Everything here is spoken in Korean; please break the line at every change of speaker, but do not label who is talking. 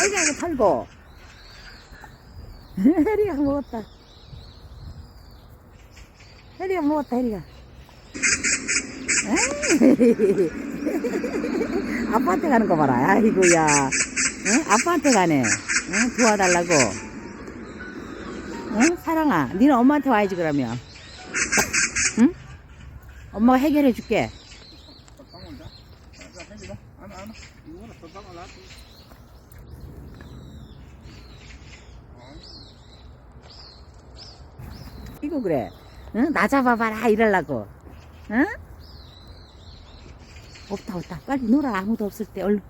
아이고, 팔고. 해리가 먹었다. 해리가 먹었다, 해리가. 아빠한테 가는 거 봐라. 아이고야. 응? 아빠한테 가네. 응? 도와달라고. 응? 사랑아. 니는 엄마한테 와야지, 그러면. 응? 엄마가 해결해 줄게. 이거 그래. 응? 나 잡아봐라, 이럴라고. 응? 없다, 없다. 빨리 놀아. 아무도 없을 때 얼른.